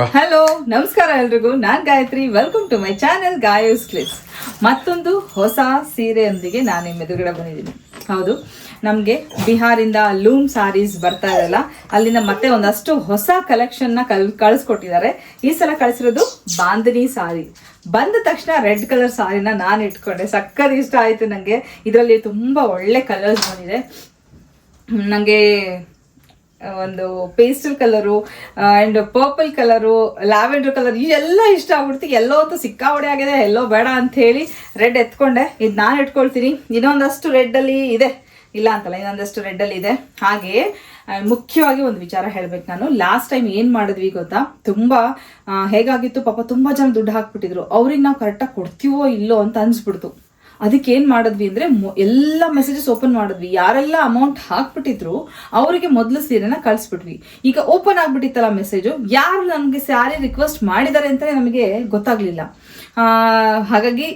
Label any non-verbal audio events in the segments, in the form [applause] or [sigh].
Hello ನಮಸ್ಕಾರ ಎಲ್ರಿಗೂ. ನಾನ್ Gayatri. Welcome to my channel Gayos clips ಮತ್ತೊಂದು ಹೊಸ ಸೀರೆಯೊಂದಿಗೆ ನಾನು ನಿಮ್ಮ ಎದುರುಗಡೆ ಬಂದಿದ್ದೀನಿ. ಹೌದು, ನಮಗೆ ಬಿಹಾರಿಂದ ಲೂಮ್ ಸಾರೀಸ್ ಬರ್ತಾ ಇರಲ್ಲ ಅಲ್ಲಿಂದ ಮತ್ತೆ ಒಂದಷ್ಟು ಹೊಸ ಕಲೆಕ್ಷನ್ನ ಕಲ್, ಕಳಿಸ್ಕೊಟ್ಟಿದ್ದಾರೆ. ಈ ಸಲ ಕಳಿಸಿರೋದು ಬಾಂದಿನಿ ಸಾರಿ. ಬಂದ ತಕ್ಷಣ ರೆಡ್ ಕಲರ್ ಸಾರಿನ ನಾನು ಇಟ್ಕೊಂಡೆ. ಸಕ್ಕತ್ ಇಷ್ಟ ಆಯಿತು ನನಗೆ ಇದರಲ್ಲಿ ತುಂಬ ಒಳ್ಳೆ ಕಲರ್ಸ್ ಬಂದಿದೆ. ನನಗೆ ಒಂದು pastel colour and purple colour lavender colour ಇವೆಲ್ಲ ಇಷ್ಟ ಆಗ್ಬಿಡ್ತು. ಎಲ್ಲೋ ಅಂತೂ ಸಿಕ್ಕಾಬಡೆ ಆಗಿದೆ. ಎಲ್ಲೋ ಬೇಡ ಅಂತ ಹೇಳಿ ರೆಡ್ ಎತ್ಕೊಂಡೆ. ಇದು ನಾನು ಇಟ್ಕೊಳ್ತೀನಿ. ಇನ್ನೊಂದಷ್ಟು ರೆಡ್ಡಲ್ಲಿ ಇದೆ. ಇಲ್ಲ ಅಂತಲ್ಲ, ಇನ್ನೊಂದಷ್ಟು ರೆಡ್ಡಲ್ಲಿ ಇದೆ. ಹಾಗೆಯೇ ಮುಖ್ಯವಾಗಿ ಒಂದು ವಿಚಾರ ಹೇಳ್ಬೇಕು ನಾನು. ಲಾಸ್ಟ್ ಟೈಮ್ ಏನು ಮಾಡಿದ್ವಿ ಗೊತ್ತಾ? ತುಂಬ ಹೇಗಾಗಿತ್ತು? ಪಾಪ ತುಂಬ ಜನ ದುಡ್ಡು ಹಾಕ್ಬಿಟ್ಟಿದ್ರು. ಅವ್ರಿಗೆ ನಾವು ಕರೆಕ್ಟಾಗಿ ಕೊಡ್ತೀವೋ ಇಲ್ಲೋ ಅಂತ ಅನ್ಸ್ಬಿಡ್ತು. ಅದಕ್ಕೆ ಏನ್ ಮಾಡಿದ್ವಿ ಅಂದ್ರೆ ಎಲ್ಲ ಮೆಸೇಜಸ್ ಓಪನ್ ಮಾಡಿದ್ವಿ. ಯಾರೆಲ್ಲ ಅಮೌಂಟ್ ಹಾಕ್ಬಿಟ್ಟಿದ್ರು, ಅವರಿಗೆ ಮೊದಲು ಸೀರೆನ ಕಳಿಸ್ಬಿಟ್ವಿ. ಈಗ ಓಪನ್ ಆಗ್ಬಿಟ್ಟಿತ್ತಲ್ಲ ಮೆಸೇಜು ಯಾರು ನಮಗೆ ಸ್ಯಾರಿ ರಿಕ್ವೆಸ್ಟ್ ಮಾಡಿದ್ದಾರೆ ಅಂತಾನೆ ನಮಗೆ ಗೊತ್ತಾಗ್ಲಿಲ್ಲ. ಹಾಗಾಗಿ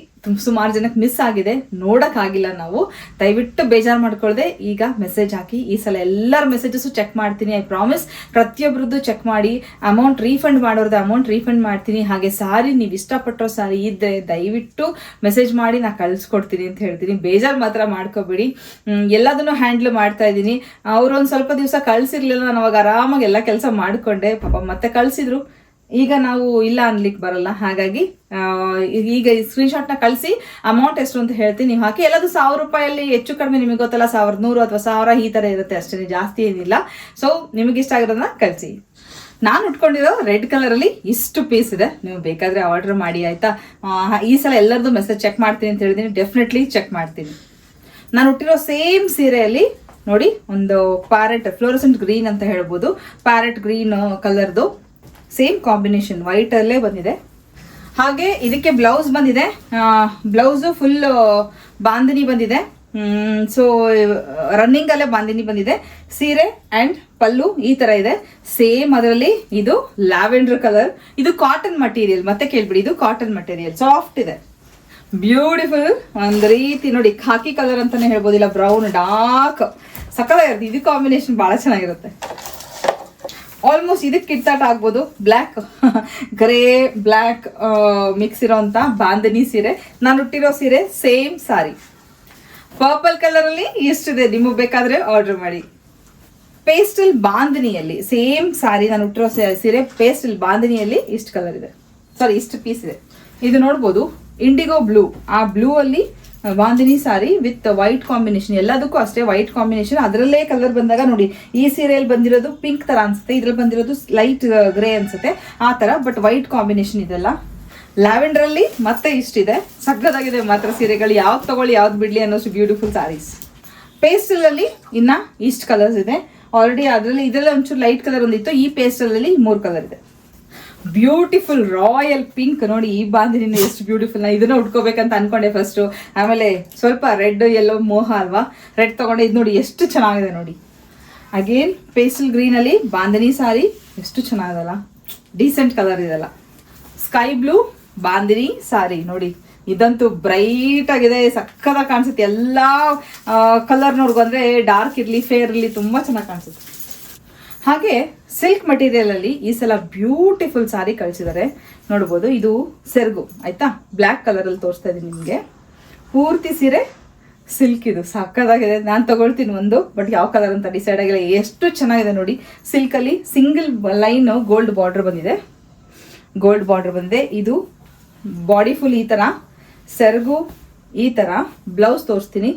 ಸುಮಾರು ಜನಕ್ಕೆ ಮಿಸ್ ಆಗಿದೆ. ನೋಡೋಕ್ಕಾಗಿಲ್ಲ ನಾವು. ದಯವಿಟ್ಟು ಬೇಜಾರು ಮಾಡ್ಕೊಳ್ದೆ. ಈಗ ಮೆಸೇಜ್ ಹಾಕಿ, ಈ ಸಲ ಎಲ್ಲರ ಮೆಸೇಜಸ್ಸು ಚೆಕ್ ಮಾಡ್ತೀನಿ ಐ ಪ್ರಾಮಿಸ್ ಪ್ರತಿಯೊಬ್ಬರದ್ದು ಚೆಕ್ ಮಾಡಿ. ಅಮೌಂಟ್ ರೀಫಂಡ್ ಮಾಡೋರ್ದು ಅಮೌಂಟ್ ರೀಫಂಡ್ ಮಾಡ್ತೀನಿ. ಹಾಗೆ ಸಾರಿ, ನೀವು ಇಷ್ಟಪಟ್ಟರೋ ಸಾರಿ ಇದ್ದರೆ ದಯವಿಟ್ಟು ಮೆಸೇಜ್ ಮಾಡಿ, ನಾ ಕಳಿಸ್ಕೊಡ್ತೀನಿ ಅಂತ ಹೇಳ್ತೀನಿ. ಬೇಜಾರು ಮಾತ್ರ ಮಾಡ್ಕೋಬೇಡಿ. ಎಲ್ಲದನ್ನು ಹ್ಯಾಂಡ್ಲ್ ಮಾಡ್ತಾ ಇದ್ದೀನಿ. ಅವ್ರು ಒಂದು ಸ್ವಲ್ಪ ದಿವಸ ಕಳಿಸಿರ್ಲಿಲ್ಲ. ನಾನು ಅವಾಗ ಆರಾಮಾಗಿ ಎಲ್ಲ ಕೆಲಸ ಮಾಡಿಕೊಂಡೆ. ಪಾಪ ಮತ್ತೆ ಕಳಿಸಿದ್ರು. ಈಗ ನಾವು ಇಲ್ಲ ಅನ್ಲಿಕ್ಕೆ ಬರಲ್ಲ. ಹಾಗಾಗಿ ಈಗ ಸ್ಕ್ರೀನ್ಶಾಟ್ನ ಕಳಿಸಿ ಅಮೌಂಟ್ ಎಷ್ಟು ಅಂತ ಹೇಳ್ತೀನಿ ನೀವು ಹಾಕಿ. ಎಲ್ಲದು ಸಾವಿರ ರೂಪಾಯಲ್ಲಿ ಹೆಚ್ಚು ಕಡಿಮೆ ನಿಮಗೆ ಗೊತ್ತಲ್ಲ, ಸಾವಿರದ ನೂರು ಅಥವಾ ಸಾವಿರ ಈ ಥರ ಇರುತ್ತೆ ಅಷ್ಟೇ ಜಾಸ್ತಿ ಏನಿಲ್ಲ. ಸೊ ನಿಮಗೆ ಇಷ್ಟ ಆಗಿರೋದನ್ನ ಕಳಿಸಿ. ನಾನು ಉಟ್ಕೊಂಡಿರೋ ರೆಡ್ ಕಲರಲ್ಲಿ ಇಷ್ಟು ಪೀಸ್ ಇದೆ. ನೀವು ಬೇಕಾದರೆ ಆರ್ಡರ್ ಮಾಡಿ, ಆಯಿತಾ? ಈ ಸಲ ಎಲ್ಲರದ್ದು ಮೆಸೇಜ್ ಚೆಕ್ ಮಾಡ್ತೀನಿ ಅಂತ ಹೇಳಿದ್ದೀನಿ ಡೆಫಿನೆಟ್ಲಿ ಚೆಕ್ ಮಾಡ್ತೀನಿ. ನಾನು ಹುಟ್ಟಿರೋ ಸೇಮ್ ಸೀರೆಯಲ್ಲಿ, ನೋಡಿ, ಒಂದು ಪ್ಯಾರೆಟ್ ಫ್ಲೋರಸೆಂಟ್ ಗ್ರೀನ್ ಅಂತ ಹೇಳ್ಬೋದು. ಪ್ಯಾರೆಟ್ ಗ್ರೀನ್ ಕಲರ್ದು ಸೇಮ್ ಕಾಂಬಿನೇಷನ್ ವೈಟಲ್ಲೇ ಬಂದಿದೆ. ಹಾಗೆ ಇದಕ್ಕೆ ಬ್ಲೌಸ್ ಬಂದಿದೆ. ಬ್ಲೌಸು ಫುಲ್ ಬಾಂದಿನಿ ಬಂದಿದೆ. ಸೊ ರನ್ನಿಂಗ್ ಅಲ್ಲೇ ಬಾಂದಿನಿ ಬಂದಿದೆ. ಸೀರೆ ಅಂಡ್ ಪಲ್ಲು ಈ ತರ ಇದೆ. ಸೇಮ್ ಅದರಲ್ಲಿ ಇದು ಲ್ಯಾವೆಂಡರ್ ಕಲರ್ ಇದು ಕಾಟನ್ ಮಟೀರಿಯಲ್ ಮತ್ತೆ ಕೇಳ್ಬಿಡಿ, ಇದು ಕಾಟನ್ ಮಟೀರಿಯಲ್ ಸಾಫ್ಟ್ ಇದೆ. ಬ್ಯೂಟಿಫುಲ್ ಒಂದ್ ರೀತಿ ನೋಡಿ ಖಾಕಿ ಕಲರ್ ಅಂತಾನೆ ಹೇಳ್ಬೋದಿಲ್ಲ ಬ್ರೌನ್ ಡಾರ್ಕ್ ಸಕ್ಕತ್ತಾಗಿರುತ್ತೆ ಇದು ಕಾಂಬಿನೇಷನ್ ಬಹಳ ಚೆನ್ನಾಗಿರುತ್ತೆ. ಆಲ್ಮೋಸ್ಟ್ ಇದಕ್ಕೆ ಕಿಟ್ಟಾಟ್ ಆಗ್ಬೋದು. ಬ್ಲ್ಯಾಕ್ ಗ್ರೇ ಬ್ಲ್ಯಾಕ್ ಮಿಕ್ಸ್ ಇರೋಂಥ ಬಾಂಧನಿ ಸೀರೆ. ನಾನು ಹುಟ್ಟಿರೋ ಸೀರೆ ಸೇಮ್ ಸಾರಿ ಪರ್ಪಲ್ ಕಲರಲ್ಲಿ ಇದೆ ನಿಮಗೆ ಬೇಕಾದ್ರೆ ಆರ್ಡರ್ ಮಾಡಿ. ಪೇಸ್ಟಲ್ ಬಾಂಧನಿಯಲ್ಲಿ ಸೇಮ್ ಸಾರಿ ನಾನು ಹುಟ್ಟಿರೋ ಸೀರೆ ಪೇಸ್ಟಲ್ ಬಾಂಧನಿಯಲ್ಲಿ ಇಷ್ಟು ಕಲರ್ ಇದೆ. ಸಾರಿ ಇಷ್ಟು ಪೀಸ್ ಇದೆ. ಇದು ನೋಡ್ಬೋದು ಇಂಡಿಗೋ ಬ್ಲೂ ಆ ಬ್ಲೂ ಅಲ್ಲಿ bandhani sari with white combination. ಎಲ್ಲದಕ್ಕೂ ಅಷ್ಟೇ ವೈಟ್ ಕಾಂಬಿನೇಷನ್. ಅದರಲ್ಲೇ ಕಲರ್ ಬಂದಾಗ ನೋಡಿ, ಈ ಸೀರೆಯಲ್ಲಿ ಬಂದಿರೋದು ಪಿಂಕ್ ತರ ಅನ್ಸುತ್ತೆ, ಇದ್ರಲ್ಲಿ ಬಂದಿರೋದು ಲೈಟ್ ಗ್ರೇ ಅನ್ಸುತ್ತೆ. ಆ ತರ ಬಟ್ ವೈಟ್ ಕಾಂಬಿನೇಷನ್ ಇದೆಲ್ಲ. ಲ್ಯಾವೆಂಡರ್ ಅಲ್ಲಿ ಮತ್ತೆ ಇಷ್ಟಿದೆ. ಸಕ್ಕದಾಗಿದೆ ಮಾತ್ರ ಸೀರೆಗಳು. ಯಾವ್ದು ತಗೊಳ್ಳಿ, ಯಾವ್ದು ಬಿಡ್ಲಿ ಅನ್ನೋಷ್ಟು ಬ್ಯೂಟಿಫುಲ್ ಸಾರೀಸ್ ಪೇಸ್ಟಲ್ ಅಲ್ಲಿ ಇನ್ನ ಇಷ್ಟು ಕಲರ್ಸ್ ಇದೆ. ಆಲ್ರೆಡಿ ಅದರಲ್ಲಿ, ಇದರಲ್ಲಿ ಒಂಚೂರು ಲೈಟ್ ಕಲರ್ ಒಂದಿತ್ತು. ಈ ಪೇಸ್ಟಲ್ ಅಲ್ಲಿ ಮೂರು ಕಲರ್ ಇದೆ. ಬ್ಯೂಟಿಫುಲ್ ರಾಯಲ್ ಪಿಂಕ್ ನೋಡಿ, ಈ ಬಾಂಧಿನಿನ ಎಷ್ಟು ಬ್ಯೂಟಿಫುಲ್ ನಾ ಇದನ್ನ ಉಟ್ಕೋಬೇಕಂತ ಅನ್ಕೊಂಡೆ ಫಸ್ಟ್ ಆಮೇಲೆ ಸ್ವಲ್ಪ ರೆಡ್ ಎಲ್ಲೋ ಮೋಹ ಅಲ್ವಾ? ರೆಡ್ ತಗೊಂಡೆ. ಇದು ನೋಡಿ, ಎಷ್ಟು ಚೆನ್ನಾಗಿದೆ ನೋಡಿ. ಅಗೇನ್ ಪೇಸಲ್ ಗ್ರೀನ್ ಅಲ್ಲಿ ಬಾಂಧಿನಿ ಸಾರಿ, ಎಷ್ಟು ಚೆನ್ನಾಗಲ್ಲ ಡೀಸೆಂಟ್ ಕಲರ್ ಇದೆಲ್ಲ. Sky blue bandhini sari. ನೋಡಿ, ಇದಂತೂ ಬ್ರೈಟ್ ಆಗಿದೆ. ಸಕ್ಕದ ಕಾಣಿಸುತ್ತೆ. ಎಲ್ಲ ಕಲರ್ನವ್ರಿಗೂ ಅಂದ್ರೆ ಡಾರ್ಕ್ ಇರಲಿ ಫೇರ್ ಇರಲಿ, ತುಂಬಾ ಚೆನ್ನಾಗಿ ಕಾಣಿಸುತ್ತೆ. ಹಾಗೆ ಸಿಲ್ಕ್ ಮಟೀರಿಯಲ್ ಅಲ್ಲಿ ಈ ಸಲ ಬ್ಯೂಟಿಫುಲ್ ಸಾರಿ ಕಳಿಸಿದ್ದಾರೆ ನೋಡ್ಬೋದು, ಇದು ಸೆರ್ಗು, ಆಯ್ತಾ? ಬ್ಲ್ಯಾಕ್ ಕಲರ್ ಅಲ್ಲಿ ತೋರಿಸ್ತಾ ಇದೀನಿ ನಿಮಗೆ. ಪೂರ್ತಿ ಸೀರೆ ಸಿಲ್ಕ್ ಇದು. ಸಕ್ಕದಾಗಿದೆ ನಾನು ತಗೊಳ್ತೀನಿ ಒಂದು ಬಟ್ ಯಾವ ಕಲರ್ ಅಂತ ಡಿಸೈಡ್ ಆಗಿಲ್ಲ. ಎಷ್ಟು ಚೆನ್ನಾಗಿದೆ ನೋಡಿ. ಸಿಲ್ಕ್ ಅಲ್ಲಿ ಸಿಂಗಲ್ ಲೈನ್ ಗೋಲ್ಡ್ ಬಾರ್ಡರ್ ಬಂದಿದೆ. ಗೋಲ್ಡ್ ಬಾರ್ಡರ್ ಬಂದಿದೆ. ಇದು ಬಾಡಿ ಫುಲ್ ಈ ಥರ ಸೆರಗು ಈ ಥರ ಬ್ಲೌಸ್ ತೋರಿಸ್ತೀನಿ.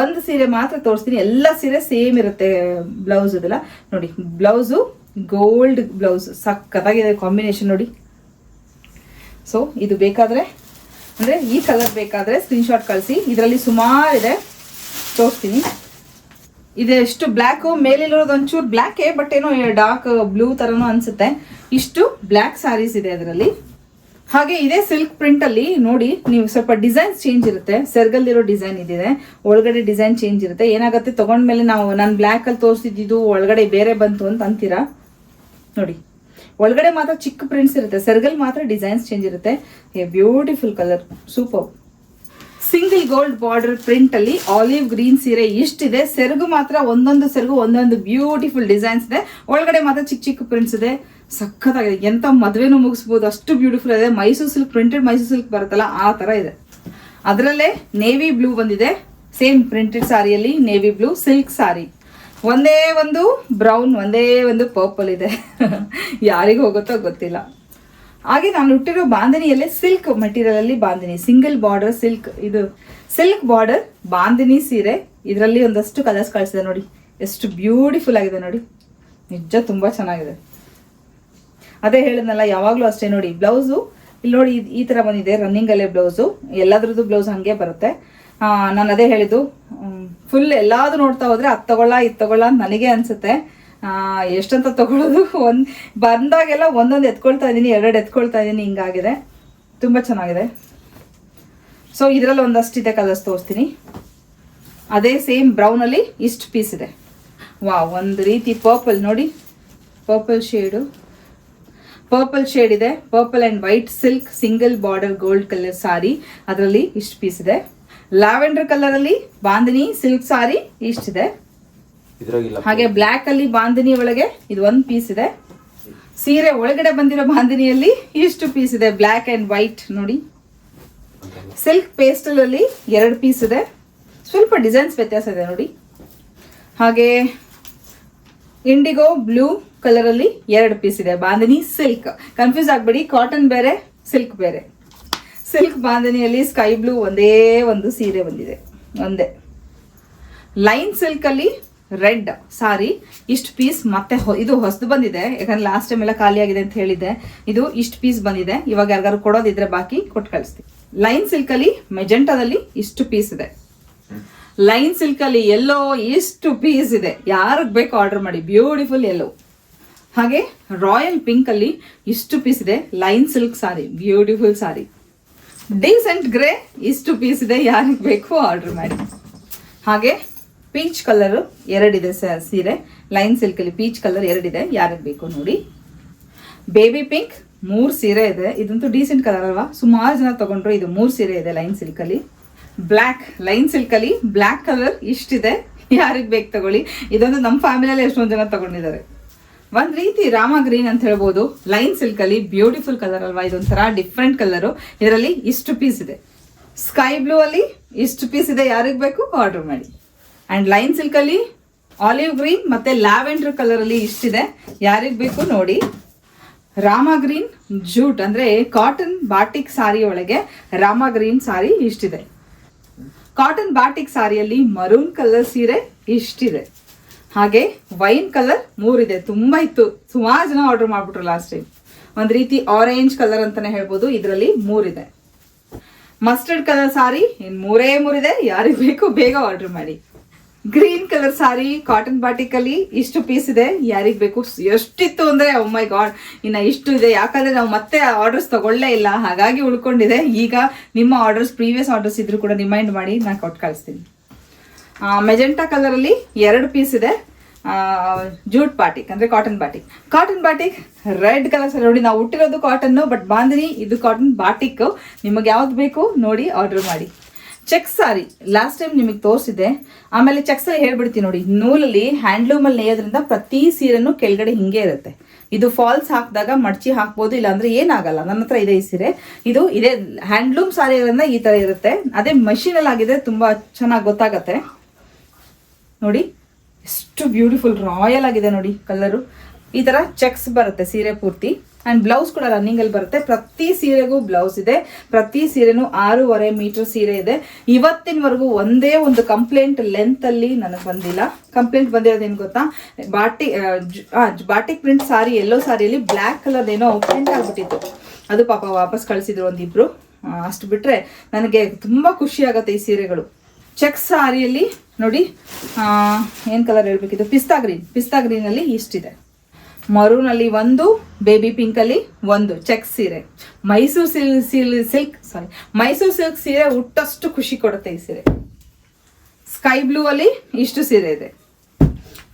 ಒಂದು ಸೀರೆ ಮಾತ್ರ ತೋರಿಸ್ತೀನಿ. ಎಲ್ಲ ಸೀರೆ ಸೇಮ್ ಇರುತ್ತೆ ಬ್ಲೌಸ್ ಇದೆಲ್ಲ. ನೋಡಿ ಬ್ಲೌಸು ಗೋಲ್ಡ್ ಬ್ಲೌಸ್ ಸಕ್ಕತ್ತಾಗಿದೆ ಕಾಂಬಿನೇಷನ್ ನೋಡಿ. ಸೊ ಇದು ಬೇಕಾದರೆ, ಅಂದರೆ ಈ ಕಲರ್ ಬೇಕಾದರೆ ಸ್ಕ್ರೀನ್ಶಾಟ್ ಕಳಿಸಿ. ಇದರಲ್ಲಿ ಸುಮಾರು ಇದೆ. ತೋರಿಸ್ತೀನಿ. ಇದೆಷ್ಟು ಬ್ಲ್ಯಾಕು ಮೇಲಿರೋದು ಒಂಚೂರು ಬ್ಲ್ಯಾಕೇ ಬಟ್ ಏನೋ ಡಾರ್ಕ್ ಬ್ಲೂ ಥರನೂ ಅನಿಸುತ್ತೆ. ಇಷ್ಟು ಬ್ಲ್ಯಾಕ್ ಸ್ಯಾರೀಸ್ ಇದೆ ಅದರಲ್ಲಿ. ಹಾಗೆ ಇದೇ ಸಿಲ್ಕ್ ಪ್ರಿಂಟಲ್ಲಿ ನೋಡಿ, ನೀವು ಸ್ವಲ್ಪ ಡಿಸೈನ್ಸ್ ಚೇಂಜ್ ಇರುತ್ತೆ. ಸೆರ್ಗಲ್ಲಿರೋ ಡಿಸೈನ್ ಇದಿದೆ. ಒಳಗಡೆ ಡಿಸೈನ್ ಚೇಂಜ್ ಇರುತ್ತೆ. ಏನಾಗುತ್ತೆ, ತಗೊಂಡ್ಮೇಲೆ ನಾವು ನಾನು ಬ್ಲ್ಯಾಕಲ್ಲಿ ತೋರಿಸಿದ್ದು, ಒಳಗಡೆ ಬೇರೆ ಬಂತು ಅಂತ ಅಂತೀರಾ? ನೋಡಿ, ಒಳಗಡೆ ಮಾತ್ರ ಚಿಕ್ಕ ಪ್ರಿಂಟ್ಸ್ ಇರುತ್ತೆ. ಸೆರ್ಗಲ್ ಮಾತ್ರ ಡಿಸೈನ್ಸ್ ಚೇಂಜ್ ಇರುತ್ತೆ. Beautiful colour super single gold border print ಅಲ್ಲಿ ಆಲಿವ್ ಗ್ರೀನ್ ಸೀರೆ ಇಷ್ಟಿದೆ. ಸೆರಗು ಮಾತ್ರ ಒಂದೊಂದು ಸೆರಗು, ಒಂದೊಂದು ಬ್ಯೂಟಿಫುಲ್ ಡಿಸೈನ್ಸ್ ಇದೆ. ಒಳಗಡೆ ಮಾತ್ರ ಚಿಕ್ಕ ಚಿಕ್ಕ ಪ್ರಿಂಟ್ಸ್ ಇದೆ. ಸಖತ್ತಾಗಿದೆ. ಎಂತ ಮದುವೆನೂ ಮುಗಿಸ್ಬೋದು. ಅಷ್ಟು ಬ್ಯೂಟಿಫುಲ್ ಇದೆ Mysore silk printed Mysore silk ಬರುತ್ತಲ್ಲ, ಆ ತರ ಇದೆ. ಅದರಲ್ಲೇ ನೇವಿ ಬ್ಲೂ ಬಂದಿದೆ. ಸೇಮ್ ಪ್ರಿಂಟೆಡ್ ಸಾರಿಯಲ್ಲಿ ನೇವಿ ಬ್ಲೂ ಸಿಲ್ಕ್ ಸಾರಿ ಒಂದೇ ಒಂದು ಬ್ರೌನ್, ಒಂದೇ ಒಂದು ಪರ್ಪಲ್ ಇದೆ. ಯಾರಿಗೆ ಹೋಗುತ್ತೋ ಗೊತ್ತಿಲ್ಲ. ಹಾಗೆ ನಾನು ಹುಟ್ಟಿರೋ ಬಾಂಧನಿಯಲ್ಲೇ ಸಿಲ್ಕ್ ಮೆಟೀರಿಯಲ್ ಅಲ್ಲಿ ಬಾಂಧನಿ ಸಿಂಗಲ್ ಬಾರ್ಡರ್ ಸಿಲ್ಕ್ ಇದು ಸಿಲ್ಕ್ ಬಾರ್ಡರ್ ಬಾಂಧನಿ ಸೀರೆ. ಇದರಲ್ಲಿ ಒಂದಷ್ಟು ಕಲರ್ಸ್ ಕಳಿಸಿದೆ ನೋಡಿ. ಎಷ್ಟು ಬ್ಯೂಟಿಫುಲ್ ಆಗಿದೆ ನೋಡಿ. ನಿಜ ತುಂಬಾ ಚೆನ್ನಾಗಿದೆ. ಅದೇ ಹೇಳಿದ್ನಲ್ಲ, ಯಾವಾಗಲೂ ಅಷ್ಟೇ ನೋಡಿ. ಬ್ಲೌಸು ಇಲ್ಲಿ ನೋಡಿ ಈ ಥರ ಬಂದಿದೆ. ರನ್ನಿಂಗ್ ಅಲ್ಲೇ ಬ್ಲೌಸು ಎಲ್ಲದ್ರದ್ದು ಬ್ಲೌಸ್ ಹಾಗೆ ಬರುತ್ತೆ. ನಾನು ಅದೇ ಹೇಳಿದ್ದು. ಫುಲ್ ಎಲ್ಲಾದ್ರು ನೋಡ್ತಾ ಹೋದ್ರೆ ಅದು ತಗೊಳ್ಳ, ಇದು ತಗೊಳ್ಳ ನನಗೆ ಅನ್ಸುತ್ತೆ. ಎಷ್ಟಂತ ತಗೊಳ್ಳೋದು? ಒಂದು, ಬಂದಾಗೆಲ್ಲ ಒಂದೊಂದು ಎತ್ಕೊಳ್ತಾ ಇದ್ದೀನಿ ಎರಡು ಎತ್ಕೊಳ್ತಾ ಇದ್ದೀನಿ ಹಿಂಗಾಗಿದೆ. ತುಂಬ ಚೆನ್ನಾಗಿದೆ. ಸೊ ಇದರಲ್ಲಿ ಒಂದಷ್ಟಿದೆ ಕಲರ್ಸ್ ತೋರಿಸ್ತೀನಿ. ಅದೇ ಸೇಮ್ ಬ್ರೌನಲ್ಲಿ ಇಷ್ಟು ಪೀಸ್ ಇದೆ. ವಾ ಒಂದು ರೀತಿ ಪರ್ಪಲ್ ನೋಡಿ. ಪರ್ಪಲ್ ಶೇಡು ಪರ್ಪಲ್ ಶೇಡ್ ಇದೆ. Purple and white silk single border gold colour sari ಅದರಲ್ಲಿ ಇಷ್ಟು ಪೀಸ್ ಇದೆ. ಲ್ಯಾವೆಂಡರ್ ಕಲರ್ ಅಲ್ಲಿ ಬಾಂದಿನಿ ಸಿಲ್ಕ್ ಸಾರಿ ಇಷ್ಟಿದೆ. ಹಾಗೆ ಬ್ಲ್ಯಾಕ್ ಅಲ್ಲಿ ಬಾಂದಿನಿ ಒಳಗೆ ಇದು ಒಂದು ಪೀಸ್ ಇದೆ. ಸೀರೆ ಒಳಗಡೆ ಬಂದಿರೋ ಬಾಂದಿನಿಯಲ್ಲಿ ಇಷ್ಟು ಪೀಸ್ ಇದೆ. ಬ್ಲ್ಯಾಕ್ ಅಂಡ್ ವೈಟ್ ನೋಡಿ. ಸಿಲ್ಕ್ ಪೇಸ್ಟಲ್ ಅಲ್ಲಿ ಎರಡು ಪೀಸ್ ಇದೆ. ಸ್ವಲ್ಪ ಡಿಸೈನ್ಸ್ ವ್ಯತ್ಯಾಸ ಇದೆ ನೋಡಿ. ಹಾಗೆ ಇಂಡಿಗೋ ಬ್ಲೂ ಕಲರ್ ಅಲ್ಲಿ ಎರಡು ಪೀಸ್ ಇದೆ. ಬಾಂದಿನಿ ಸಿಲ್ಕ್. ಕನ್ಫ್ಯೂಸ್ ಆಗ್ಬೇಡಿ. ಕಾಟನ್ ಬೇರೆ ಸಿಲ್ಕ್ ಬೇರೆ. ಸಿಲ್ಕ್ ಬಾಂಧನಿಯಲ್ಲಿ ಸ್ಕೈ ಬ್ಲೂ ಒಂದೇ ಒಂದು ಸೀರೆ ಬಂದಿದೆ. ಒಂದೇ. ಲೈನ್ ಸಿಲ್ಕ್ ಅಲ್ಲಿ ರೆಡ್ ಸಾರಿ. ಇಷ್ಟು ಪೀಸ್ ಮತ್ತೆ ಇದು ಹೊಸದು ಬಂದಿದೆ. ಯಾಕಂದ್ರೆ ಲಾಸ್ಟ್ ಟೈಮ್ ಎಲ್ಲ ಖಾಲಿ ಆಗಿದೆ ಅಂತ ಹೇಳಿದ್ದೆ. ಇದು ಇಷ್ಟು ಪೀಸ್ ಬಂದಿದೆ. ಇವಾಗ ಯಾರಿಗಾರು ಕೊಡೋದಿದ್ರೆ ಬಾಕಿ ಕೊಟ್ಟು ಕಳಿಸ್ತೀನಿ. ಲೈನ್ ಸಿಲ್ಕ್ ಅಲ್ಲಿ ಮೆಜೆಂಟಾದಲ್ಲಿ ಇಷ್ಟು ಪೀಸ್ ಇದೆ. ಲೈನ್ ಸಿಲ್ಕ್ ಅಲ್ಲಿ ಎಲ್ಲೋ ಇಷ್ಟು ಪೀಸ್ ಇದೆ. ಯಾರಿಗೆ ಬೇಕು ಆರ್ಡರ್ ಮಾಡಿ. ಬ್ಯೂಟಿಫುಲ್ ಎಲ್ಲೋ ಹಾಗೆ ರಾಯಲ್ ಪಿಂಕ್ ಅಲ್ಲಿ ಇಷ್ಟು ಪೀಸ್ ಇದೆ. Line silk sari. Beautiful sari. Decent grey ಇಷ್ಟು ಪೀಸ್ ಇದೆ, ಯಾರಿಗೆ ಬೇಕು ಆರ್ಡರ್ ಮಾಡಿ. ಹಾಗೆ ಪೀಚ್ ಕಲರ್ ಎರಡಿದೆ ಸೀರೆ ಲೈನ್ ಸಿಲ್ಕಲ್ಲಿ ಪೀಚ್ ಕಲರ್ ಎರಡಿದೆ, ಯಾರಿಗೆ ಬೇಕು ನೋಡಿ. ಬೇಬಿ ಪಿಂಕ್ ಮೂರು ಸೀರೆ ಇದೆ. ಇದಂತೂ ಡೀಸೆಂಟ್ ಕಲರ್ ಅಲ್ವಾ? ಸುಮಾರು ಜನ ತಗೊಂಡ್ರು ಇದು ಮೂರು ಸೀರೆ ಇದೆ ಲೈನ್ ಸಿಲ್ಕಲ್ಲಿ ಬ್ಲ್ಯಾಕ್ ಲೈನ್ ಸಿಲ್ಕಲ್ಲಿ ಬ್ಲ್ಯಾಕ್ ಕಲರ್ ಇಷ್ಟಿದೆ. ಯಾರಿಗೆ ಬೇಕು ತಗೊಳ್ಳಿ. ಇದೊಂದು ನಮ್ಮ ಫ್ಯಾಮಿಲಿಯಲ್ಲಿ ಎಷ್ಟೊಂದು ಜನ ತಗೊಂಡಿದ್ದಾರೆ. ಒಂದ್ ರೀತಿ ರಾಮ ಗ್ರೀನ್ ಅಂತ ಹೇಳ್ಬೋದು. ಲೈನ್ ಸಿಲ್ಕ್ ಅಲ್ಲಿ ಬ್ಯೂಟಿಫುಲ್ ಕಲರ್ ಅಲ್ವಾ? ಇದೊಂಥರ ಡಿಫ್ರೆಂಟ್ ಕಲರ್. ಇದರಲ್ಲಿ ಇಷ್ಟು ಪೀಸ್ ಇದೆ. ಸ್ಕೈ ಬ್ಲೂ ಅಲ್ಲಿ ಇಷ್ಟು ಪೀಸ್ ಇದೆ. ಯಾರಿಗೆ ಬೇಕು? ಆರ್ಡರ್ ಮಾಡಿ. ಅಂಡ್ ಲೈನ್ ಸಿಲ್ಕ್ ಅಲ್ಲಿ ಆಲಿವ್ ಗ್ರೀನ್ ಮತ್ತೆ ಲ್ಯಾವೆಂಡರ್ ಕಲರ್ ಅಲ್ಲಿ ಇಷ್ಟಿದೆ. ಯಾರಿಗೆ ಬೇಕು ನೋಡಿ. ರಾಮ ಗ್ರೀನ್ ಜೂಟ್ ಅಂದ್ರೆ ಕಾಟನ್ ಬಾಟಿಕ್ ಸಾರಿ ಒಳಗೆ ರಾಮ ಗ್ರೀನ್ ಸಾರಿ ಇಷ್ಟಿದೆ. ಕಾಟನ್ ಬಾಟಿಕ್ ಸಾರಿಯಲ್ಲಿ ಮರೂನ್ ಕಲರ್ ಸೀರೆ ಇಷ್ಟಿದೆ. ಹಾಗೆ ವೈನ್ ಕಲರ್ ಮೂರಿದೆ, ತುಂಬಾ ಇತ್ತು. ಸುಮಾರು ಜನ ಆರ್ಡರ್ ಮಾಡ್ಬಿಟ್ರು ಲಾಸ್ಟ್ ಟೈಮ್ ಒಂದ್ ರೀತಿ ಆರೆಂಜ್ ಕಲರ್ ಅಂತಾನೆ ಹೇಳ್ಬೋದು, ಇದರಲ್ಲಿ ಮೂರಿದೆ. ಮಸ್ಟರ್ಡ್ ಕಲರ್ ಸಾರಿ ಇನ್ ಮೂರೇ ಮೂರಿದೆ, ಯಾರಿಗೆ ಬೇಕು ಬೇಗ ಆರ್ಡರ್ ಮಾಡಿ. Green colour sari cotton batik ಅಲ್ಲಿ ಇಷ್ಟು ಪೀಸ್ ಇದೆ, ಯಾರಿಗೆ ಬೇಕು ಎಷ್ಟಿತ್ತು ಅಂದ್ರೆ ಮೈ ಗಾಡ್ ಇನ್ನ ಇಷ್ಟು ಇದೆ. ಯಾಕಂದ್ರೆ ನಾವು ಮತ್ತೆ ಆರ್ಡರ್ಸ್ ತಗೊಳ್ಳೇ ಇಲ್ಲ. ಹಾಗಾಗಿ ಉಳ್ಕೊಂಡಿದೆ. ಈಗ ನಿಮ್ಮ ಆರ್ಡರ್ಸ್ ಪ್ರೀವಿಯಸ್ ಆರ್ಡರ್ಸ್ ಇದ್ರು ಕೂಡ ರಿಮೈಂಡ್ ಮಾಡಿ, ನಾನು ಕೊಟ್ಟು ಕಳಿಸ್ತೀನಿ. ಮೆಜೆಂಟಾ ಕಲರ್ ಅಲ್ಲಿ ಎರಡು ಪೀಸ್ ಇದೆ. ಜೂಟ್ ಬಾಟಿಕ್ ಅಂದ್ರೆ cotton batik cotton batik red colour sir ನೋಡಿ ನಾವು ಹುಟ್ಟಿರೋದು ಕಾಟನ್ ಬಟ್ ಬಾಂದಿನಿ ಇದು ಕಾಟನ್ ಬಾಟಿಕ್ ನಿಮಗೆ ಯಾವ್ದು ಬೇಕು ನೋಡಿ ಆರ್ಡರ್ ಮಾಡಿ. ಚೆಕ್ ಸಾರಿ ಲಾಸ್ಟ್ ಟೈಮ್ ನಿಮಗೆ ತೋರಿಸಿದೆ ಆಮೇಲೆ ಚೆಕ್ಸ್ ಹೇಳ್ಬಿಡ್ತೀನಿ ನೋಡಿ, ನೂಲಲ್ಲಿ ಹ್ಯಾಂಡ್ಲೂಮ್ ಅಲ್ಲಿ ನೇಯೋದ್ರಿಂದ ಪ್ರತಿ ಸೀರೆನೂ ಕೆಳಗಡೆ ಹಿಂಗೆ ಇರುತ್ತೆ. ಇದು ಫಾಲ್ಸ್ ಹಾಕಿದಾಗ ಮಡ್ಚಿ ಹಾಕ್ಬೋದು, ಇಲ್ಲಾಂದ್ರೆ ಏನಾಗಲ್ಲ. ನನ್ನ ಹತ್ರ ಇದೆ ಈ ಸೀರೆ. ಇದು ಇದೇ ಹ್ಯಾಂಡ್ಲೂಮ್ ಸಾರಿಗಳಿಂದ ಈ ತರ ಇರುತ್ತೆ. ಅದೇ ಮಷೀನಲ್ಲಿ ಆಗಿದೆ ತುಂಬಾ ಚೆನ್ನಾಗಿ ಗೊತ್ತಾಗತ್ತೆ. ನೋಡಿ, ಎಷ್ಟು ಬ್ಯೂಟಿಫುಲ್ ರಾಯಲ್ ಆಗಿದೆ ನೋಡಿ ಕಲರು ಈ ತರ ಚೆಕ್ಸ್ ಬರುತ್ತೆ ಸೀರೆ ಪೂರ್ತಿ. ಅಂಡ್ ಬ್ಲೌಸ್ ಕೂಡ ರನ್ನಿಂಗ್ ಅಲ್ಲಿ ಬರುತ್ತೆ. ಪ್ರತಿ ಸೀರೆಗೂ ಬ್ಲೌಸ್ ಇದೆ. ಪ್ರತಿ ಸೀರೆನೂ ಆರೂವರೆ ಮೀಟರ್ ಸೀರೆ ಇದೆ. ಇವತ್ತಿನವರೆಗೂ ಒಂದೇ ಒಂದು ಕಂಪ್ಲೇಂಟ್ ಲೆಂತ್ ಅಲ್ಲಿ ನನಗೆ ಬಂದಿಲ್ಲ. ಕಂಪ್ಲೇಂಟ್ ಬಂದಿರೋದೇನು ಗೊತ್ತಾ? ಬಾಟಿ ಬಾಟಿಕ್ ಪ್ರಿಂಟ್ ಸಾರಿ ಎಲ್ಲೋ ಸಾರಿಯಲ್ಲಿ ಬ್ಲ್ಯಾಕ್ ಕಲರ್ ಏನೋ ಪ್ರಿಂಟ್ ಆಗಿಬಿಟ್ಟಿತ್ತು. ಅದು ಪಾಪ ವಾಪಸ್ ಕಳಿಸಿದ್ರು ಒಂದಿಬ್ರು. ಅಷ್ಟು ಬಿಟ್ರೆ ನನಗೆ ತುಂಬಾ ಖುಷಿ ಆಗುತ್ತೆ ಈ ಸೀರೆಗಳು. ಚೆಕ್ ಸಾರಿಯಲ್ಲಿ ನೋಡಿ ಏನು ಕಲರ್ ಹೇಳಬೇಕಿತ್ತು ಪಿಸ್ತಾ ಗ್ರೀನ್ ಪಿಸ್ತಾ ಗ್ರೀನ್ ಅಲ್ಲಿ ಇಷ್ಟಿದೆ. ಮರೂನ್ ಅಲ್ಲಿ ಒಂದು ಬೇಬಿ ಪಿಂಕ್ ಅಲ್ಲಿ ಒಂದು. ಚೆಕ್ ಸೀರೆ. ಮೈಸೂರು ಸಿಲ್ ಸಿಲ್ ಸಿಲ್ಕ್ ಸಾರಿ ಮೈಸೂರು ಸಿಲ್ಕ್ ಸೀರೆ ಹುಟ್ಟಷ್ಟು ಖುಷಿ ಕೊಡುತ್ತೆ ಈ ಸೀರೆ. ಸ್ಕೈ ಬ್ಲೂ ಅಲ್ಲಿ ಇಷ್ಟು ಸೀರೆ ಇದೆ.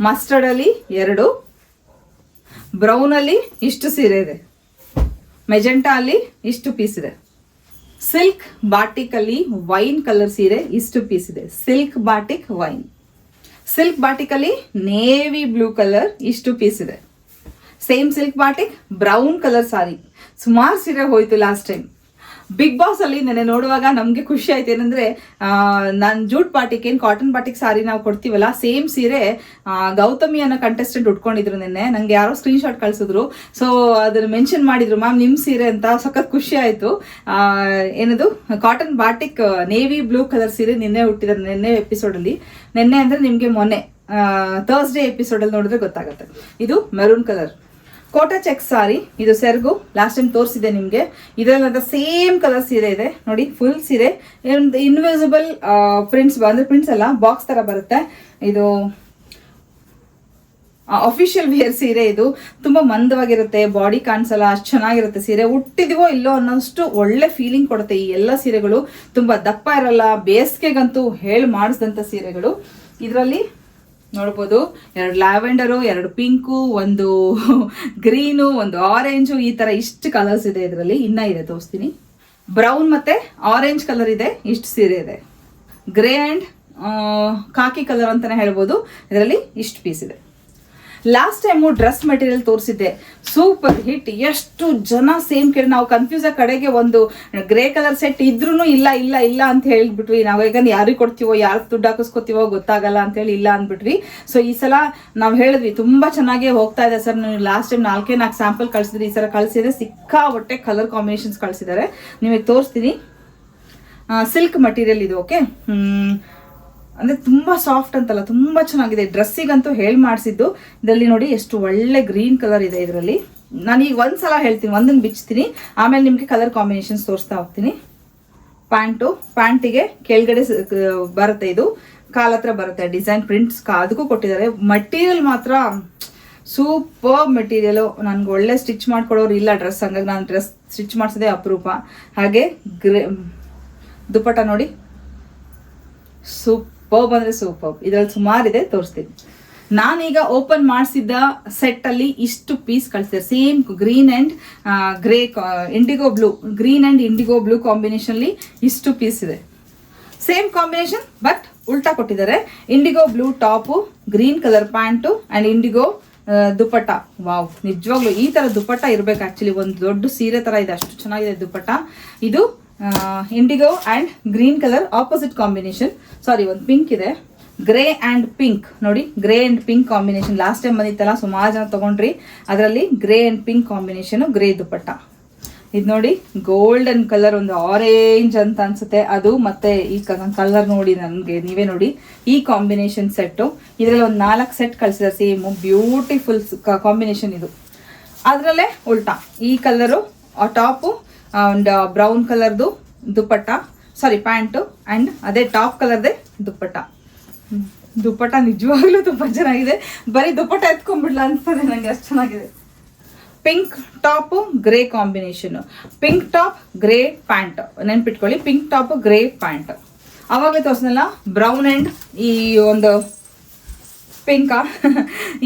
ಮಸ್ಟರ್ಡ್ ಅಲ್ಲಿ ಎರಡು. ಬ್ರೌನ್ ಅಲ್ಲಿ ಇಷ್ಟು ಸೀರೆ ಇದೆ. ಮೆಜೆಂಟಾ ಅಲ್ಲಿ ಇಷ್ಟು ಪೀಸ್ ಇದೆ. ಸಿಲ್ಕ್ ಬಾಟಿಕ್ ಅಲ್ಲಿ ವೈನ್ ಕಲರ್ ಸೀರೆ ಇಷ್ಟು ಪೀಸ್ ಇದೆ. Silk batik, wine. Silk batik ಅಲ್ಲಿ ನೇವಿ ಬ್ಲೂ ಕಲರ್ ಇಷ್ಟು ಪೀಸ್ ಇದೆ. Same silk batik, brown colour sari. ಸುಮಾರು ಸೀರೆ ಹೋಯ್ತು ಲಾಸ್ಟ್ ಟೈಮ್ ಬಿಗ್ ಬಾಸ್ ಅಲ್ಲಿ ನೆನೆ ನೋಡುವಾಗ ನಮಗೆ ಖುಷಿ ಆಯ್ತು ಏನಂದ್ರೆ ನಾನು ಜೂಟ್ ಪಾಟಿಗೆ ಏನು ಕಾಟನ್ ಪಾಟಿಗೆ ಸಾರಿ ನಾವು ಕೊಡ್ತೀವಲ್ಲ ಸೇಮ್ ಸೀರೆ ಗೌತಮಿ ಅನ್ನೋ ಕಂಟೆಸ್ಟೆಂಟ್ ಉಟ್ಕೊಂಡಿದ್ರು ನಿನ್ನೆ. ನಂಗೆ ಯಾರೋ ಸ್ಕ್ರೀನ್ ಶಾಟ್ ಕಳ್ಸಿದ್ರು. ಸೊ ಅದನ್ನ ಮೆನ್ಷನ್ ಮಾಡಿದ್ರು, ಮ್ಯಾಮ್ ನಿಮ್ಮ ಸೀರೆ ಅಂತ ಸಖತ್ ಖುಷಿ ಆಯ್ತು. ಏನದು? Cotton batik navy blue colour ಸೀರೆ ನಿನ್ನೆ ಹುಟ್ಟಿದ್ದಾರೆ ನಿನ್ನೆ ಎಪಿಸೋಡ್ ಅಲ್ಲಿ. ನಿನ್ನೆ ಅಂದ್ರೆ ನಿಮ್ಗೆ ಮೊನ್ನೆ ಥರ್ಸ್ಡೇ ಎಪಿಸೋಡ್ ಅಲ್ಲಿ ನೋಡಿದ್ರೆ ಗೊತ್ತಾಗುತ್ತೆ. ಇದು maroon colour Kota check sari, ಇದು ಸೆರ್ಗು ಲಾಸ್ಟ್ ಟೈಮ್ ತೋರಿಸಿದೆ ನಿಮಗೆ. ಇದರಲ್ಲಿ ಸೇಮ್ ಕಲರ್ ಸೀರೆ ಇದೆ. ನೋಡಿ ಫುಲ್ ಸೀರೆ. ಇನ್ವಿಸಿಬಲ್ ಪ್ರಿಂಟ್ಸ್ ಅಂದ್ರೆ ಪ್ರಿಂಟ್ಸ್ ಅಲ್ಲ ಬಾಕ್ಸ್ ತರ ಬರುತ್ತೆ. ಇದು ಅಫಿಷಿಯಲ್ ವೇರ್ ಸೀರೆ ಇದು. ತುಂಬಾ ಮಂದವಾಗಿರುತ್ತೆ ಬಾಡಿ ಕಾಣಿಸಲ್ಲ, ಅಷ್ಟು ಚೆನ್ನಾಗಿರುತ್ತೆ ಸೀರೆ. ಹುಟ್ಟಿದಿವೋ ಇಲ್ಲೋ ಅನ್ನೋಷ್ಟು ಒಳ್ಳೆ ಫೀಲಿಂಗ್ ಕೊಡುತ್ತೆ ಈ ಎಲ್ಲ ಸೀರೆಗಳು. ತುಂಬಾ ದಪ್ಪ ಇರಲ್ಲ, ಬೇಸಿಗೆಗಂತೂ ಹೇಳಿ ಮಾಡಿಸಿದಂಥ ಸೀರೆಗಳು. ಇದರಲ್ಲಿ ನೋಡ್ಬೋದು. ಎರಡು ಲ್ಯಾವೆಂಡರು, ಎರಡು ಪಿಂಕು, ಒಂದು [laughs] ಗ್ರೀನು, ಒಂದು ಆರೆಂಜು, ಈ ತರ ಇಷ್ಟು ಕಲರ್ಸ್ ಇದೆ ಇದರಲ್ಲಿ. ಇನ್ನ ಇದೆ, ತೋರಿಸ್ತೀನಿ. ಬ್ರೌನ್ ಮತ್ತೆ ಆರೆಂಜ್ ಕಲರ್ ಇದೆ, ಇಷ್ಟು ಸೀರೆ ಇದೆ. ಗ್ರೇ ಅಂಡ್ ಕಾಕಿ ಕಲರ್ ಅಂತಾನೆ ಹೇಳ್ಬೋದು. ಇದರಲ್ಲಿ ಇಷ್ಟು ಪೀಸ್ ಇದೆ. ಲಾಸ್ಟ್ ಟೈಮು ಡ್ರೆಸ್ ಮೆಟೀರಿಯಲ್ ತೋರಿಸಿದ್ದೆ. ಸೂಪರ್ ಹಿಟ್ ಎಷ್ಟು ಜನ ಸೇಮ್ ಕೇಳಿ, ನಾವು ಕನ್ಫ್ಯೂಸ್ ಆಗಿ ಕಡೆಗೆ ಒಂದು ಗ್ರೇ ಕಲರ್ ಸೆಟ್ ಇದ್ರೂ ಇಲ್ಲ ಇಲ್ಲ ಇಲ್ಲ ಅಂತ ಹೇಳಿಬಿಟ್ವಿ. ನಾವು ಯಾಕಂದ್ರೆ ಯಾರಿಗೆ ಕೊಡ್ತೀವೋ ಯಾರು ದುಡ್ಡು ಹಾಕಿಸ್ಕೊತೀವೋ ಗೊತ್ತಾಗಲ್ಲ ಅಂತ ಹೇಳಿ ಇಲ್ಲ ಅಂದ್ಬಿಟ್ವಿ. ಸೊ ಈ ಸಲ ನಾವು ಹೇಳಿದ್ವಿ, ತುಂಬಾ ಚೆನ್ನಾಗಿ ಹೋಗ್ತಾ ಇದೆ ಸರ್. ನೀವು ಲಾಸ್ಟ್ ಟೈಮ್ ನಾಲ್ಕೇ ನಾಲ್ಕು ಸ್ಯಾಂಪಲ್ ಕಳಿಸಿದ್ರಿ, ಈ ಸಲ ಕಳಿಸಿದ್ರೆ ಸಿಕ್ಕಾಪಟ್ಟೆ ಕಲರ್ ಕಾಂಬಿನೇಷನ್ಸ್ ಕಳಿಸಿದ್ದಾರೆ ನಿಮಗೆ ತೋರಿಸ್ತೀನಿ. ಸಿಲ್ಕ್ ಮಟೀರಿಯಲ್ ಇದು ಓಕೆ ಅಂದ್ರೆ ತುಂಬಾ ಸಾಫ್ಟ್ ಅಂತಲ್ಲ, ತುಂಬಾ ಚೆನ್ನಾಗಿದೆ. ಡ್ರೆಸ್ಸಿಗಂತೂ ಹೇಳಿ ಮಾಡಿಸಿದ್ದು. ಇದರಲ್ಲಿ ನೋಡಿ ಎಷ್ಟು ಒಳ್ಳೆ ಗ್ರೀನ್ ಕಲರ್ ಇದೆ ಇದರಲ್ಲಿ. ನಾನು ಈಗ ಒಂದ್ಸಲ ಹೇಳ್ತೀನಿ ಒಂದನ್ನು ಬಿಚ್ತೀನಿ. ಆಮೇಲೆ ನಿಮಗೆ ಕಲರ್ ಕಾಂಬಿನೇಷನ್ಸ್ ತೋರಿಸ್ತಾ ಹೋಗ್ತೀನಿ. ಪ್ಯಾಂಟು, ಪ್ಯಾಂಟಿಗೆ ಕೆಳಗಡೆ ಬರುತ್ತೆ ಇದು. ಕಾಲ ಹತ್ರ ಬರುತ್ತೆ, ಡಿಸೈನ್ ಪ್ರಿಂಟ್ಸ್ ಅದಕ್ಕೂ ಕೊಟ್ಟಿದ್ದಾರೆ. ಮಟೀರಿಯಲ್ ಮಾತ್ರ ಸೂಪರ್ ಮೆಟೀರಿಯಲು. ನನ್ಗೆ ಒಳ್ಳೆ ಸ್ಟಿಚ್ ಮಾಡ್ಕೊಡೋರು ಇಲ್ಲ ಡ್ರೆಸ್, ಹಂಗಾಗಿ ನಾನು ಡ್ರೆಸ್ ಸ್ಟಿಚ್ ಮಾಡಿಸೋದೇ ಅಪರೂಪ. ಹಾಗೆ ಗ್ರೇ ದುಪ್ಪಟ ನೋಡಿ. ಸೂಪರ್ ಅಂದ್ರೆ ಸೂಪರ್ ಇದರಲ್ಲಿ ಸುಮಾರಿದೆ ತೋರಿಸ್ತೀನಿ. ನಾನೀಗ ಓಪನ್ ಮಾಡಿಸಿದ್ದ ಸೆಟ್ ಅಲ್ಲಿ ಇಷ್ಟು piece ಕಳಿಸಿದೆ. Same green and grey indigo blue green and indigo blue combination ಅಲ್ಲಿ ಇಷ್ಟು ಪೀಸ್ ಇದೆ. ಸೇಮ್ ಕಾಂಬಿನೇಷನ್ ಬಟ್ ಉಲ್ಟಾ ಕೊಟ್ಟಿದ್ದಾರೆ. Indigo blue top green colour pant and indigo dupatta wow ನಿಜವಾಗ್ಲೂ ಈ ತರ ದುಪ್ಪಟ್ಟ ಇರ್ಬೇಕು ಆಕ್ಚುಲಿ ಒಂದು ದೊಡ್ಡ ಸೀರೆ ತರ ಇದೆ, ಅಷ್ಟು ಚೆನ್ನಾಗಿದೆ ದುಪ್ಪಟ್ಟ ಇದು indigo and green colour opposite combination sari ಒಂದು ಪಿಂಕ್ ಇದೆ. ಗ್ರೇ ಆ್ಯಂಡ್ ಪಿಂಕ್ ನೋಡಿ grey and pink combination last time ಬಂದಿತ್ತಲ್ಲ, ಸುಮಾರು ಜನ ತಗೊಂಡ್ರಿ. ಅದರಲ್ಲಿ grey and pink combination grey dupatta ಇದು ನೋಡಿ ಗೋಲ್ಡನ್ ಕಲರ್ ಒಂದು ಆರೆಂಜ್ ಅಂತ ಅನ್ಸುತ್ತೆ. ಅದು ಮತ್ತೆ ಈ ಕಲರ್ ನೋಡಿ ನನಗೆ, ನೀವೇ ನೋಡಿ. ಈ ಕಾಂಬಿನೇಷನ್ ಸೆಟ್ಟು ಇದರಲ್ಲಿ ಒಂದು ನಾಲ್ಕು ಸೆಟ್ ಕಳಿಸಿದ್ದಾರೆ ಸೇಮ್ ಬ್ಯೂಟಿಫುಲ್ ಕಾಂಬಿನೇಷನ್ ಇದು. ಅದರಲ್ಲೇ ಉಲ್ಟಾ. ಈ ಕಲರು ಆ ಟಾಪು ಒಂದು ಬ್ರೌನ್ ಕಲರ್ದು ದುಪ್ಪಟ್ಟ ಸಾರಿ ಪ್ಯಾಂಟು ಆ್ಯಂಡ್ ಅದೇ ಟಾಪ್ ಕಲರ್ದೇ ದುಪ್ಪಟ್ಟ. ದುಪ್ಪಟ್ಟ ನಿಜವಾಗ್ಲೂ ತುಂಬ ಚೆನ್ನಾಗಿದೆ. ಬರೀ ದುಪ್ಪಟ್ಟ ಎತ್ಕೊಂಡ್ಬಿಡ್ಲ ಅನ್ಸ್ತದೆ ನನಗೆ ಅಷ್ಟು ಚೆನ್ನಾಗಿದೆ. Pink top grey combination pink top grey pant ನೆನ್ಪಿಟ್ಕೊಳ್ಳಿ ಪಿಂಕ್ ಟಾಪ್ ಗ್ರೇ ಪ್ಯಾಂಟ್ ಅವಾಗಲೇ ತೋರಿಸ್ನಲ್ಲ ಬ್ರೌನ್ ಅಂಡ್ ಈ ಒಂದು ಪಿಂಕ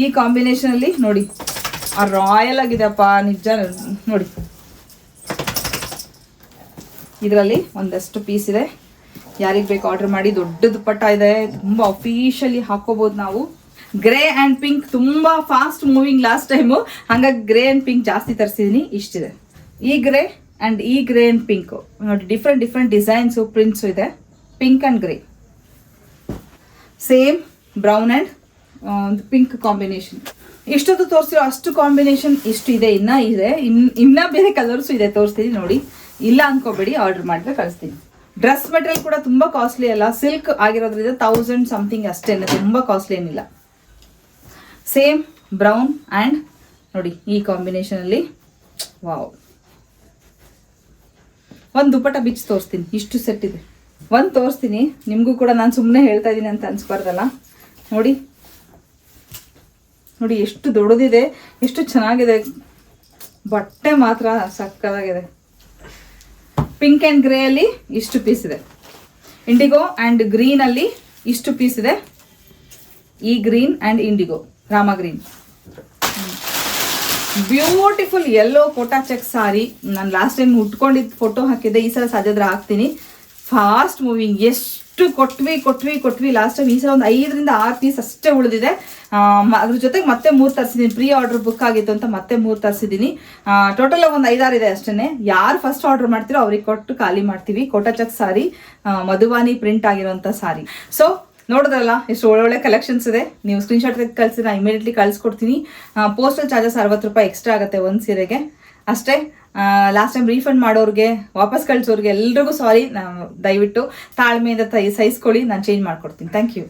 ಈ ಕಾಂಬಿನೇಷನ್ ಅಲ್ಲಿ ನೋಡಿ, ಆ ರಾಯಲ್ ಆಗಿದೆಪ್ಪ ನಿಜ, ನೋಡಿ. ಇದರಲ್ಲಿ ಒಂದಷ್ಟು ಪೀಸ್ ಇದೆ. ಯಾರಿಗೆ ಬೇಕು ಆರ್ಡರ್ ಮಾಡಿ, ದೊಡ್ಡ ದುಪ್ಪಟ್ಟ ಇದೆ. ತುಂಬ ಅಫಿಷಿಯಲಿ ಹಾಕೋಬಹುದು ನಾವು. ಗ್ರೇ ಆ್ಯಂಡ್ ಪಿಂಕ್ ತುಂಬ ಫಾಸ್ಟ್ ಮೂವಿಂಗ್ ಲಾಸ್ಟ್ ಟೈಮು ಹಾಗಾಗಿ ಗ್ರೇ ಆ್ಯಂಡ್ ಪಿಂಕ್ ಜಾಸ್ತಿ ತರಿಸಿದ್ದೀನಿ ಇಷ್ಟಿದೆ. ಈ ಗ್ರೇ ಆ್ಯಂಡ್ ಈ ಗ್ರೇ ಆ್ಯಂಡ್ ಪಿಂಕ್ ನೋಡಿ ಡಿಫ್ರೆಂಟ್ ಡಿಫ್ರೆಂಟ್ ಡಿಸೈನ್ಸು ಪ್ರಿಂಟ್ಸು ಇದೆ. Pink and grey same brown and pink combination ಇಷ್ಟೊತ್ತು ತೋರಿಸಿರೋ ಅಷ್ಟು ಕಾಂಬಿನೇಷನ್ ಇಷ್ಟು ಇದೆ, ಇನ್ನ ಇದೆ. ಇನ್, ಇನ್ನ ಬೇರೆ ಕಲರ್ಸು ಇದೆ ತೋರಿಸ್ತೀನಿ ನೋಡಿ. ಇಲ್ಲ ಅನ್ಕೋಬೇಡಿ ಆರ್ಡರ್ ಮಾಡಿದ್ರೆ ಕಳಿಸ್ತೀನಿ. ಡ್ರೆಸ್ ಮೆಟೀರಿಯಲ್ ಕೂಡ ತುಂಬಾ ಕಾಸ್ಟ್ಲಿ ಅಲ್ಲ. ಸಿಲ್ಕ್ ಆಗಿರೋದ್ರಿಂದ ತೌಸಂಡ್ ಸಮಥಿಂಗ್ ಅಷ್ಟೇ ತುಂಬಾ ಕಾಸ್ಟ್ಲಿ ಏನಿಲ್ಲ. ಸೇಮ್ ಬ್ರೌನ್ ಆ್ಯಂಡ್ ನೋಡಿ, ಈ ಕಾಂಬಿನೇಷನ್ ಅಲ್ಲಿ ವಾವ್ ಒಂದು ದುಪ್ಪಟ ಬಿಚ್ ತೋರಿಸ್ತೀನಿ. ಇಷ್ಟು ಸೆಟ್ ಇದೆ. ಒಂದು ತೋರಿಸ್ತೀನಿ. ನಿಮಗೂ ಕೂಡ ನಾನು ಸುಮ್ಮನೆ ಹೇಳ್ತಾ ಇದ್ದೀನಿ ಅಂತ ಅನ್ಸ್ಬಾರ್ದಲ್ಲ. ನೋಡಿ. ನೋಡಿ, ಎಷ್ಟು ದೊಡ್ಡದಿದೆ, ಎಷ್ಟು ಚೆನ್ನಾಗಿದೆ. ಬಟ್ಟೆ ಮಾತ್ರ ಸಕ್ಕದಾಗಿದೆ. ಪಿಂಕ್ ಆ್ಯಂಡ್ ಗ್ರೇ ಅಲ್ಲಿ ಇಷ್ಟು ಪೀಸ್ ಇದೆ. ಇಂಡಿಗೋ ಆ್ಯಂಡ್ ಗ್ರೀನ್ ಅಲ್ಲಿ ಇಷ್ಟು ಪೀಸ್ ಇದೆ. ಈ green and indigo Rama green beautiful yellow Kota check sari ನಾನು ಲಾಸ್ಟ್ ಟೈಮ್ ಉಟ್ಕೊಂಡಿದ್ದು ಫೋಟೋ ಹಾಕಿದ್ದೆ, ಈ ಸಲ ಸಾಧ್ಯದ್ರೆ ಹಾಕ್ತೀನಿ. ಫಾಸ್ಟ್ ಮೂವಿಂಗ್ ಎಷ್ಟು ಅಷ್ಟು ಕೊಟ್ವಿ ಕೊಟ್ವಿ ಕೊಟ್ವಿ. ಲಾಸ್ಟ್ ಟೈಮ್ ಈ ಸಲ ಒಂದು ಐದರಿಂದ ಆರು ಪೀಸ್ ಅಷ್ಟೇ ಉಳಿದಿದೆ. ಅದ್ರ ಜೊತೆಗೆ ಮತ್ತೆ ಮೂರು ತರಿಸಿದ್ದೀನಿ ಪ್ರೀ ಆರ್ಡರ್ ಬುಕ್ ಆಗಿತ್ತು ಅಂತ ಮತ್ತೆ ಮೂರು ತರಿಸಿದ್ದೀನಿ ಟೋಟಲ್ ಒಂದು ಐದಾರು ಇದೆ ಅಷ್ಟೇ ಯಾರು ಫಸ್ಟ್ ಆರ್ಡರ್ ಮಾಡ್ತೀರೋ ಅವ್ರಿಗೆ ಕೊಟ್ಟು ಖಾಲಿ ಮಾಡ್ತೀವಿ. ಕೋಟಚಕ್ ಸಾರಿ ಮಧುವಾನಿ ಪ್ರಿಂಟ್ ಆಗಿರುವಂಥ ಸಾರಿ ಸೊ ನೋಡಿದ್ರಲ್ಲ, ಎಷ್ಟು ಒಳ್ಳೊಳ್ಳೆ ಕಲೆಕ್ಷನ್ಸ್ ಇದೆ. ನೀವು ಸ್ಕ್ರೀನ್ಶಾಟ್ ತೆಗೆದು ಕಳಿಸಿ ನಾನು ಇಮಿಡಿಯೇಟ್ಲಿ ಕಳಿಸ್ಕೊಡ್ತೀನಿ ಪೋಸ್ಟಲ್ ಚಾರ್ಜಸ್ ಅರವತ್ತು ರೂಪಾಯಿ ಎಕ್ಸ್ಟ್ರಾ ಆಗುತ್ತೆ ಒಂದು ಸೀರೆಗೆ. ಅಷ್ಟೇ ಲಾಸ್ಟ್ ಟೈಮ್ ರೀಫಂಡ್ ಮಾಡೋರಿಗೆ, ವಾಪಸ್ ಕಳಿಸೋರಿಗೆ ಎಲ್ರಿಗೂ ಸಾರಿ ದಯವಿಟ್ಟು ತಾಳ್ಮೆಯಿಂದ ಸಹಿಸ್ಕೊಳ್ಳಿ. ನಾನು ಚೇಂಜ್ ಮಾಡ್ಕೊಡ್ತೀನಿ. Thank you